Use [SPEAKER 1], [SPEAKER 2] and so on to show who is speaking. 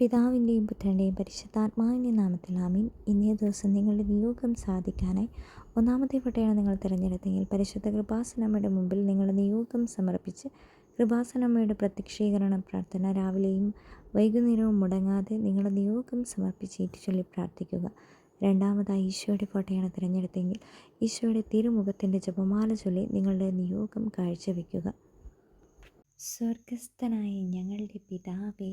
[SPEAKER 1] പിതാവിന്റെയും പുത്രന്റെയും പരിശുദ്ധാത്മാവിന്റെ നാമത്തിൽ ആമീൻ. ഇന്നേ ദിവസം നിങ്ങളുടെ നിയോഗം സാധിക്കാനായി ഒന്നാമത്തെ പട്ടയാണ് നിങ്ങൾ തിരഞ്ഞെടുത്തെങ്കിൽ പരിശുദ്ധ കൃപാസനമ്മയുടെ മുമ്പിൽ നിങ്ങളുടെ നിയോഗം സമർപ്പിച്ച് കൃപാസനമ്മയുടെ പ്രത്യക്ഷീകരണ പ്രാർത്ഥന രാവിലെയും വൈകുന്നേരവും മുടങ്ങാതെ നിങ്ങളുടെ നിയോഗം സമർപ്പിച്ച് ഏറ്റുചൊല്ലി പ്രാർത്ഥിക്കുക. രണ്ടാമതായി ഈശോയുടെ ഫോട്ടോയാണ് തിരഞ്ഞെടുത്തെങ്കിൽ ഈശോയുടെ തിരുമുഖത്തിന്റെ ജപമാല ചൊല്ലി നിങ്ങളുടെ നിയോഗം കാഴ്ചവെക്കുക. സ്വർഗസ്ഥനായ ഞങ്ങളുടെ പിതാവേ